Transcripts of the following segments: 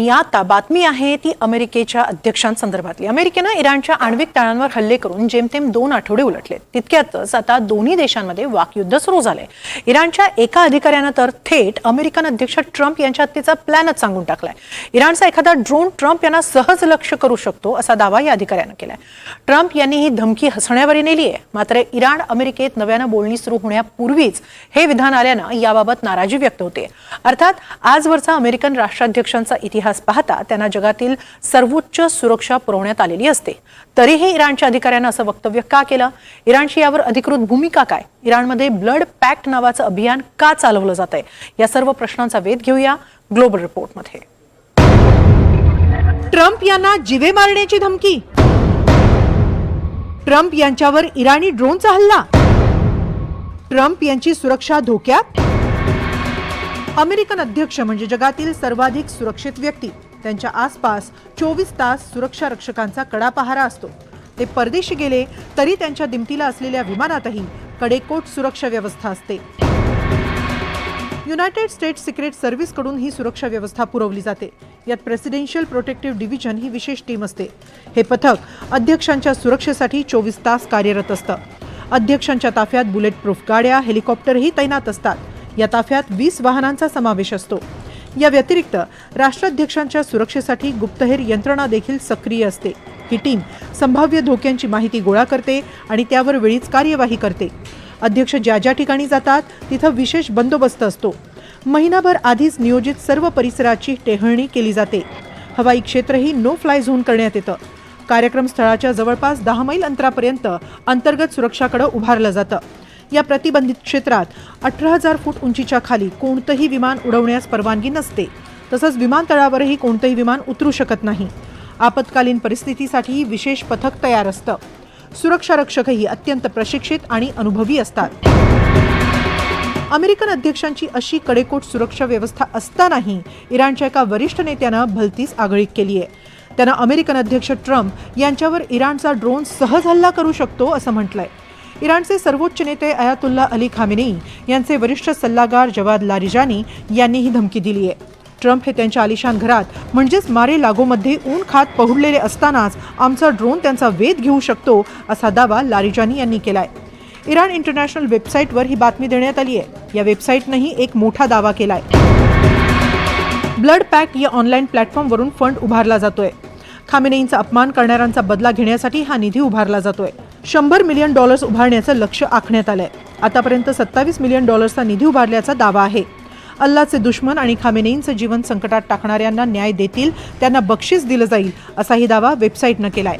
या आता बातमी आहे ती अमेरिकेच्या अध्यक्षांसंदर्भातली. अमेरिकेनं इराणच्या आण्विक तळांवर हल्ले करून जेमतेम दोन आठवडे उलटले तितक्यातच आता दोन्ही देशांमध्ये वाकयुद्ध सुरू झाले इराणच्या एका अधिकाऱ्यानं तर थेट अमेरिकन अध्यक्ष ट्रम्प यांच्या हत्येचा प्लॅनच सांगून टाकलाय. इराणचा एखादा ड्रोन ट्रम्प यांना सहज लक्ष करू शकतो असा दावा या अधिकाऱ्यानं केलाय. ट्रम्प यांनी ही धमकी हसण्यावरी नेली आहे मात्र इराण अमेरिकेत नव्यानं बोलणी सुरू होण्यापूर्वीच हे विधान आल्यानं याबाबत नाराजी व्यक्त होते अर्थात आजवरचा अमेरिकन राष्ट्राध्यक्षांचा इतिहास पाहता त्यांना जगातील सर्वोच्च सुरक्षा पुरवण्यात आलेली असते. तरीही इराणच्या अधिकाऱ्यांना असं वक्तव्य का केलं? इराणची यावर अधिकृत भूमिका काय? इराणमध्ये ब्लड पॅक्ट नावाचं अभियान का चालवलं जात आहे या सर्व प्रश्नांचा वेध घेऊया ग्लोबल रिपोर्टमध्ये. ट्रम्प यांना जिवे मारण्याची धमकी. ट्रम्प यांच्यावर इराणी ड्रोनचा हल्ला. ट्रम्प यांची सुरक्षा धोक्यात? अमेरिकन अध्यक्ष म्हणजे जगातील सर्वाधिक सुरक्षित व्यक्ती. त्यांच्या आसपास चोवीस तास सुरक्षा रक्षकांचा कडा पहारा असतो. ते परदेशी गेले तरी त्यांच्या दिमतीला असलेल्या विमानातही कडेकोट सुरक्षा व्यवस्था असते. युनायटेड स्टेट्स सिक्रेट सर्व्हिसकडून ही सुरक्षा व्यवस्था पुरवली जाते. यात प्रेसिडेन्शियल प्रोटेक्टिव्ह डिव्हिजन ही विशेष टीम असते. हे पथक अध्यक्षांच्या सुरक्षेसाठी चोवीस तास कार्यरत असतं. अध्यक्षांच्या ताफ्यात बुलेट प्रूफ गाड्या हेलिकॉप्टरही तैनात असतात. या ताफ्यात वीस वाहनांचा समावेश असतो. या व्यतिरिक्त राष्ट्राध्यक्षांच्या सुरक्षेसाठी गुप्तहेर यंत्रणा देखील सक्रिय असते. ही टीम संभाव्य धोक्यांची माहिती गोळा करते आणि त्यावर वेळीच कार्यवाही करते. अध्यक्ष ज्या ज्या ठिकाणी जातात तिथं विशेष बंदोबस्त असतो. महिनाभर आधीच नियोजित सर्व परिसराची टेहळणी केली जाते. हवाई क्षेत्रही नो फ्लाय झोन करण्यात येतं. कार्यक्रम स्थळाच्या जवळपास दहा मैल अंतरापर्यंत अंतर्गत सुरक्षाकडे उभारलं जातं. या प्रतिबंधित क्षेत्रात अठरा हजार फूट उंचीच्या खाली कोणतंही विमान उडवण्यास परवानगी नसते. तसंच विमानतळावरही कोणतंही विमान उतरू शकत नाही. आपत्कालीन परिस्थितीसाठीही विशेष पथक तयार असतं. सुरक्षा रक्षकही अत्यंत प्रशिक्षित आणि अनुभवी असतात. अमेरिकन अध्यक्षांची अशी कडेकोट सुरक्षा व्यवस्था असतानाही इराणच्या एका वरिष्ठ नेत्यानं भलतीच आगळीक केली आहे. त्यानं अमेरिकन अध्यक्ष ट्रम्प यांच्यावर इराणचा ड्रोन सहज हल्ला करू शकतो असं म्हटलंय. इराणचे सर्वोच्च नेते अयातुल्ला अली खामेनेई यांचे वरिष्ठ सल्लागार जवाद लारिजानी यांनी ही धमकी दिली आहे. ट्रम्प हे त्यांच्या आलिशान घरात म्हणजेच मारे लागोमध्ये ऊन खात पहुडलेले असतानाच आमचा ड्रोन त्यांचा वेध घेऊ शकतो असा दावा लारिजानी यांनी केलाय. इराण इंटरनॅशनल वेबसाईटवर ही बातमी देण्यात आली आहे. या वेबसाईटनंही एक मोठा दावा केलाय. ब्लड पॅक या ऑनलाईन प्लॅटफॉर्मवरून फंड उभारला जातोय. खामेनेईंचा अपमान करणाऱ्यांचा बदला घेण्यासाठी हा निधी उभारला जातोय. शंभर मिलियन डॉलर्स उभारण्याचं लक्ष आखण्यात आलंय. आतापर्यंत सत्तावीस मिलियन डॉलर्सचा निधी उभारल्याचा दावा आहे. अल्लाचे दुश्मन आणि खामेनेईंचं जीवन संकटात टाकणाऱ्यांना न्याय देतील त्यांना बक्षीस दिलं जाईल असाही दावा वेबसाईटनं केलाय.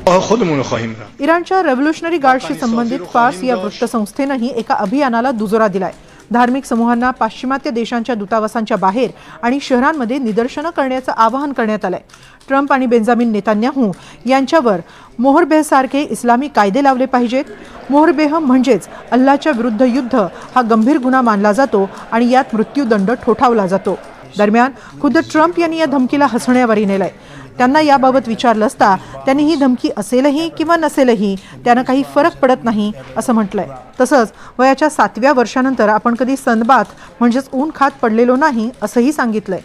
इराणच्या रेव्होल्युशनरी गार्डशी संबंधित फार्स या वृत्तसंस्थेनंही एका अभियानाला दुजोरा दिलाय. धार्मिक समूहांना पाश्चिमात्य देशांच्या दूतावासांच्या बाहेर आणि शहरांमध्ये निदर्शनं करण्याचं आवाहन करण्यात आलंय. ट्रम्प आणि बेंजामिन नेतान्याहू यांच्यावर मोहरबेहसारखे इस्लामी कायदे लावले पाहिजेत. मोहरबेह म्हणजेच अल्लाच्या विरुद्ध युद्ध हा गंभीर गुन्हा मानला जातो आणि यात मृत्यूदंड ठोठावला जातो. दरम्यान खुद्द ट्रम्प यांनी या धमकीला हसण्यावरी नेलाय. त्यांना याबाबत विचारलं असता त्यांनी ही धमकी असेलही किंवा नसेलही त्यानं काही फरक पडत नाही असं म्हटलंय. तसंच वयाच्या सातव्या वर्षानंतर आपण कधी सनबात म्हणजेच ऊन खात पडलेलो नाही असंही सांगितलंय.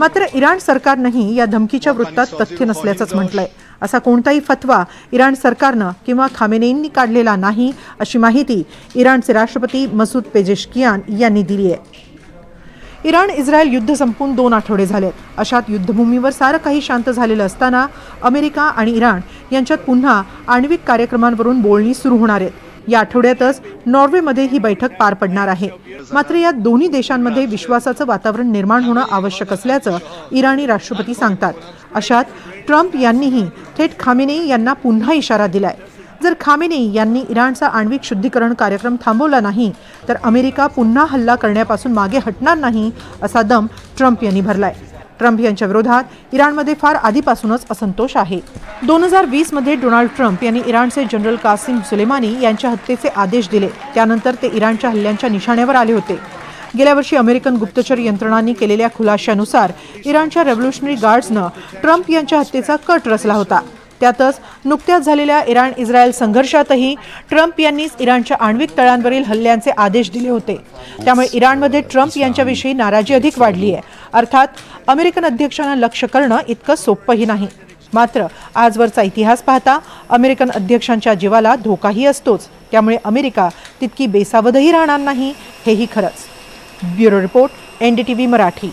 मात्र इराण सरकारनंही या धमकीच्या वृत्तात तथ्य नसल्याचंच म्हटलंय. असा कोणताही फतवा इराण सरकारनं किंवा खामेनेईंनी काढलेला नाही अशी माहिती इराणचे राष्ट्रपती मसूद पेजेशकियान यांनी दिली आहे. इराण इस्रायल युद्ध संपून दोन आठवडे झालेत अशात युद्धभूमीवर सारं काही शांत झालेलं असताना अमेरिका आणि इराण यांच्यात पुन्हा आण्विक कार्यक्रमांवरून बोलणी सुरू होणार आहेत. या आठवड्यातच नॉर्वेमध्ये ही बैठक पार पडणार आहे. मात्र या दोन्ही देशांमध्ये विश्वासाचं वातावरण निर्माण होणं आवश्यक असल्याचं इराणी राष्ट्रपती सांगतात. अशात ट्रम्प यांनीही थेट खामेनेई यांना पुन्हा इशारा दिलाय. जर खामेनेई यांनी इराणचा आण्विक शुद्धीकरण कार्यक्रम थांबवला नाही तर अमेरिका पुन्हा हल्ला करण्यापासून मागे हटणार नाही असा दम ट्रम्प यांनी भरलाय. ट्रम्प यांच्या विरोधात इराणमध्ये फार आधीपासूनच असंतोष आहे. दोन हजार वीसमध्ये डोनाल्ड ट्रम्प यांनी इराणचे जनरल कासिम सुलेमानी यांच्या हत्येचे आदेश दिले. त्यानंतर ते इराणच्या हल्ल्यांच्या निशाण्यावर आले होते. गेल्या वर्षी अमेरिकन गुप्तचर यंत्रणांनी केलेल्या खुलाशानुसार इराणच्या रेव्होल्युशनरी गार्ड्सनं ट्रम्प यांच्या हत्येचा कट रचला होता. त्यातच नुकत्याच झालेल्या इराण इस्रायल संघर्षातही ट्रम्प यांनीच इराणच्या आण्विक तळांवरील हल्ल्यांचे आदेश दिले होते. त्यामुळे इराणमध्ये ट्रम्प यांच्याविषयी नाराजी अधिक वाढली आहे. अर्थात अमेरिकन अध्यक्षांना लक्ष करणं इतकं सोपंही नाही. मात्र आजवरचा इतिहास पाहता अमेरिकन अध्यक्षांच्या जीवाला धोकाही असतोच. त्यामुळे अमेरिका तितकी बेसावधही राहणार नाही हेही खरंच. Bureau report N D T V Marathi.